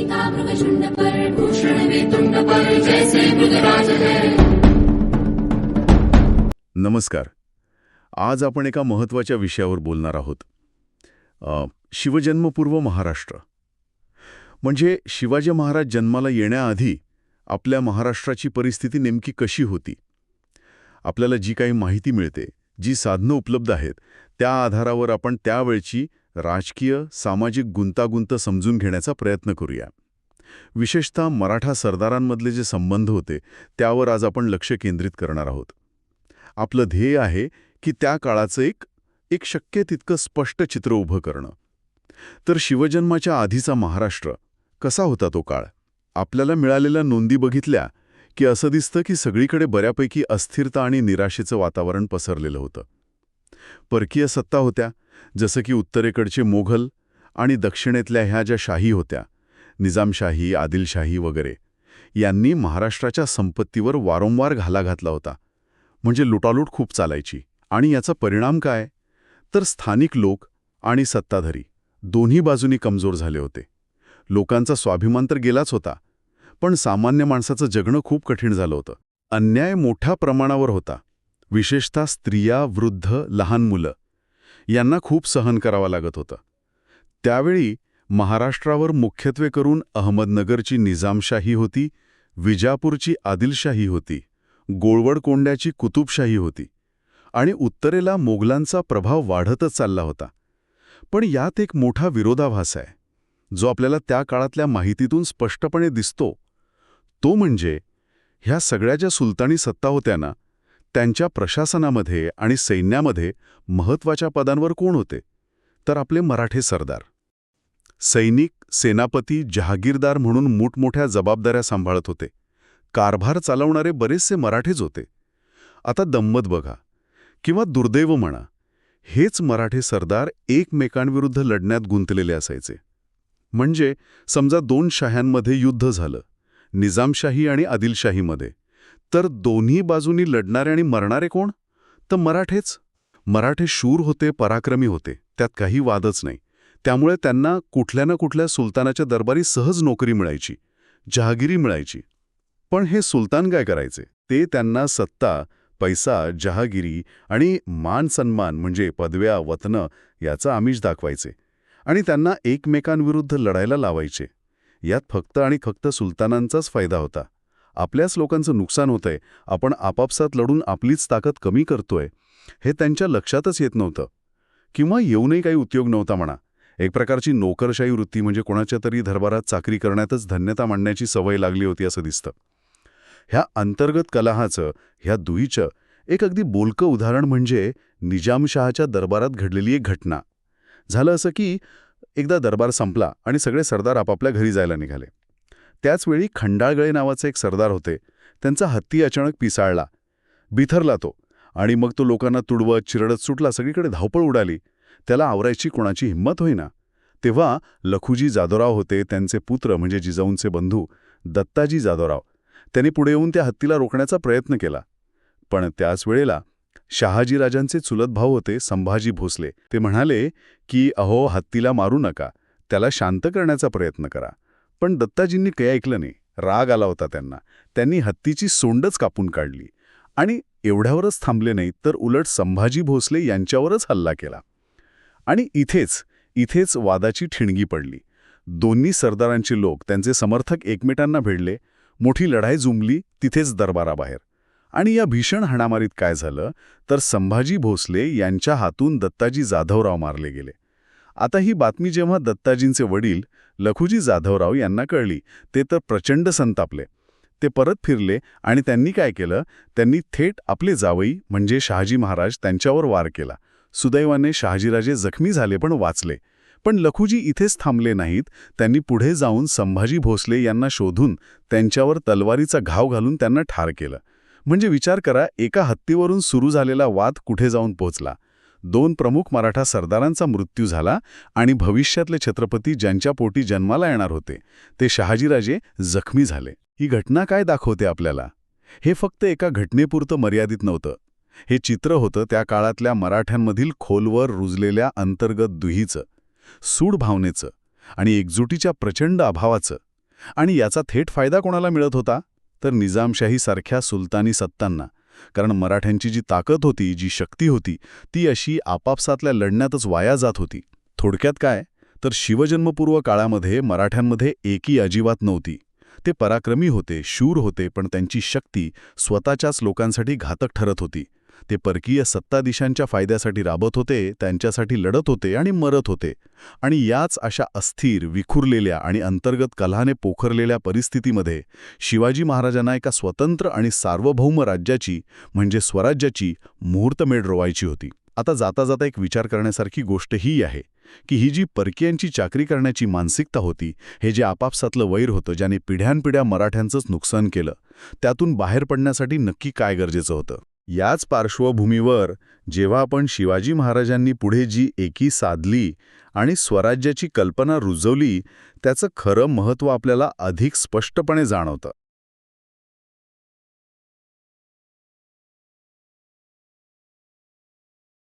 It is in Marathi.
सीता मृगशुंड पर भूषण में पर जैसे मृगराज है। नमस्कार। आज आपण एका महत्त्वाच्या विषयावर बोलणार आहोत. शिवजन्मपूर्व महाराष्ट्र. म्हणजे शिवाजी महाराज जन्माला येण्याआधी आपल्या महाराष्ट्राची परिस्थिती नेमकी कशी होती? आपल्याला जी काही माहिती मिळते जी साधनं उपलब्ध आहेत त्या आधारावर आपण त्यावेळची राजकीय सामाजिक गुंतागुंत समजून घेण्याचा प्रयत्न करूया. विशेषतः मराठा सरदारांमधले जे संबंध होते त्यावर आज आपण लक्ष केंद्रित करणार आहोत. आपलं ध्येय आहे की त्या काळाचं एक एक शक्य तितकं स्पष्ट चित्र उभं करणं. तर शिवजन्माच्या आधीचा महाराष्ट्र कसा होता तो काळ? आपल्याला मिळालेल्या नोंदी बघितल्या की असं दिसतं की सगळीकडे बऱ्यापैकी अस्थिरता आणि निराशेचं वातावरण पसरलेलं होतं. परकीय सत्ता होत्या जसं की उत्तरेकडचे मोघल आणि दक्षिणेतल्या ह्या ज्या शाही होत्या निजामशाही आदिलशाही वगैरे यांनी महाराष्ट्राच्या संपत्तीवर वारंवार घाला घातला होता. म्हणजे लुटालूट खूप चालायची. आणि याचा परिणाम काय? तर स्थानिक लोक आणि सत्ताधारी दोन्ही बाजूनी कमजोर झाले होते. लोकांचा स्वाभिमान तर गेलाच होता पण सामान्य माणसाचं जगणं खूप कठीण झालं होतं. अन्याय मोठ्या प्रमाणावर होता. विशेषतः स्त्रिया वृद्ध लहान मुलं. यांना खूप सहन करावं लागत होतं. त्यावेळी महाराष्ट्रावर मुख्यत्वे करून अहमदनगरची निजामशाही होती विजापूरची आदिलशाही होती गोळवडकोंड्याची कुतुबशाही होती आणि उत्तरेला मोगलांचा प्रभाव वाढतच चालला होता. पण यात एक मोठा विरोधाभास आहे जो आपल्याला त्या काळातल्या माहितीतून स्पष्टपणे दिसतो. तो म्हणजे ह्या सगळ्या ज्या सुलतानी सत्ता होत्या ना त्यांच्या प्रशासनामध्ये आणि सैन्यामध्ये महत्त्वाच्या पदांवर कोण होते? तर आपले मराठे सरदार. सैनिक सेनापती जहागीरदार म्हणून मोठमोठ्या जबाबदाऱ्या सांभाळत होते. कारभार चालवणारे बरेचसे मराठेच होते. आता दम्मत बघा. किंवा दुर्दैव म्हणा. हेच मराठे सरदार एकमेकांविरुद्ध लढण्यात गुंतलेले असायचे. म्हणजे समजा दोन शाह्यांमध्ये युद्ध झालं. निजामशाही आणि आदिलशाहीमध्ये. तर दोन्ही बाजूनी लढणारे आणि मरणारे कोण? तर मराठेच. मराठे शूर होते पराक्रमी होते. त्यात काही वादच नाही. त्यामुळे त्यांना कुठल्या ना कुठल्या सुलतानाच्या दरबारी सहज नोकरी मिळायची जहागिरी मिळायची. पण हे सुलतान काय करायचे? ते त्यांना सत्ता पैसा जहागिरी आणि मान सन्मान म्हणजे पदव्या वतनं याचं आमिष दाखवायचे आणि त्यांना एकमेकांविरुद्ध लढायला लावायचे. यात फक्त आणि फक्त सुलतानांचाच फायदा होता. आपल्याच लोकांचं नुकसान होतंय. आपण आपापसात लढून आपलीच ताकद कमी करतोय. हे त्यांच्या लक्षातच येत नव्हतं. किंवा येऊनही काही उपयोग नव्हता म्हणा. एक प्रकारची नोकरशाही वृत्ती म्हणजे कोणाच्या तरी दरबारात चाकरी करण्यातच धन्यता मांडण्याची सवय लागली होती असं दिसतं. ह्या अंतर्गत कलहाचं ह्या दुईचं एक अगदी बोलकं उदाहरण म्हणजे निजामशहाच्या दरबारात घडलेली एक घटना. झालं असं की एकदा दरबार संपला आणि सगळे सरदार आपापल्या घरी जायला निघाले. त्याचवेळी खंडाळगळे नावाचे एक सरदार होते. त्यांचा हत्ती अचानक पिसाळला. बिथरला तो आणि मग तो लोकांना तुडवत चिरडत सुटला सगळीकडे धावपळ उडाली. त्याला आवरायची कोणाची हिंमत होईना. तेव्हा लखुजी जादोराव होते त्यांचे पुत्र म्हणजे जिजाऊंचे बंधू दत्ताजी जादोराव त्यांनी पुढे येऊन त्या हत्तीला रोखण्याचा प्रयत्न केला. पण त्याच वेळेला शहाजीराजांचे चुलत भाऊ होते संभाजी भोसले. ते म्हणाले की अहो हत्तीला मारू नका. त्याला शांत करण्याचा प्रयत्न करा. पण दत्ताजींनी काही ऐकलं नाही. राग आला होता त्यांना. त्यांनी हत्तीची सोंडच कापून काढली. आणि एवढ्यावरच थांबले नाही तर उलट संभाजी भोसले यांच्यावरच हल्ला केला. आणि इथेच इथेच वादाची ठिणगी पडली. दोन्ही सरदारांचे लोक त्यांचे समर्थक एकमेकांना भिडले. मोठी लढाई जुंबली तिथेच दरबाराबाहेर. आणि या भीषण हाणामारीत काय झालं तर संभाजी भोसले यांच्या हातून दत्ताजी जाधवराव मारले गेले. आता ही बातमी जेव्हा दत्ताजींचे वडील लखुजी जाधवराव यांना कळली ते तर प्रचंड संतापले. ते परत फिरले आणि त्यांनी काय केलं? त्यांनी थेट आपले जावई म्हणजे शहाजी महाराज त्यांच्यावर वार केला. सुदैवाने शहाजीराजे जखमी झाले पण वाचले. पण लखुजी इथेच थांबले नाहीत त्यांनी पुढे जाऊन संभाजी भोसले यांना शोधून त्यांच्यावर तलवारीचा घाव घालून त्यांना ठार केलं. म्हणजे विचार करा एका हत्तीवरून सुरू झालेला वाद कुठे जाऊन पोचला? दोन प्रमुख मराठा सरदारांचा मृत्यू झाला आणि भविष्यातले छत्रपती ज्यांच्या पोटी जन्माला येणार होते ते शहाजीराजे जखमी झाले. ही घटना काय दाखवते आपल्याला? हे फक्त एका घटनेपुरतं मर्यादित नव्हतं. हे चित्र होतं त्या काळातल्या मराठ्यांमधील खोलवर रुजलेल्या अंतर्गत दुहीचं सूड भावनेचं आणि एकजुटीच्या प्रचंड अभावाचं. आणि याचा थेट फायदा कोणाला मिळत होता? तर निजामशाहीसारख्या सुलतानी सत्तांना. कारण मराठ्यांची जी ताकद होती जी शक्ती होती ती अशी आपापसातल्या लढण्यातच वाया जात होती. थोडक्यात काय? तर शिवजन्मपूर्व काळामध्ये मराठ्यांमध्ये एकी अजिबात नव्हती. ते पराक्रमी होते शूर होते पण त्यांची शक्ती स्वतःच्याच लोकांसाठी घातक ठरत होती. ते परकीय सत्ताधीशांच्या फायद्यासाठी राबत होते त्यांच्यासाठी लढत होते आणि मरत होते. आणि याच अशा अस्थिर विखुरलेल्या आणि अंतर्गत कलहाने पोखरलेल्या परिस्थितीमध्ये शिवाजी महाराजांना एका स्वतंत्र आणि सार्वभौम राज्याची म्हणजे स्वराज्याची मुहूर्तमेढ रोवायची होती. आता जाता जाता एक विचार करण्यासारखी गोष्ट ही आहे की ही जी परकीयांची चाकरी करण्याची मानसिकता होती हे जे आपापसातलं वैर होतं ज्याने पिढ्यानपिढ्या मराठ्यांचंच नुकसान केलं त्यातून बाहेर पडण्यासाठी नक्की काय गरजेचं होतं? याच पार्श्वभूमीवर जेव्हा आपण शिवाजी महाराजांनी पुढे जी एकी साधली आणि स्वराज्याची कल्पना रुजवली त्याचं खरं महत्त्व आपल्याला अधिक स्पष्टपणे जाणवतं.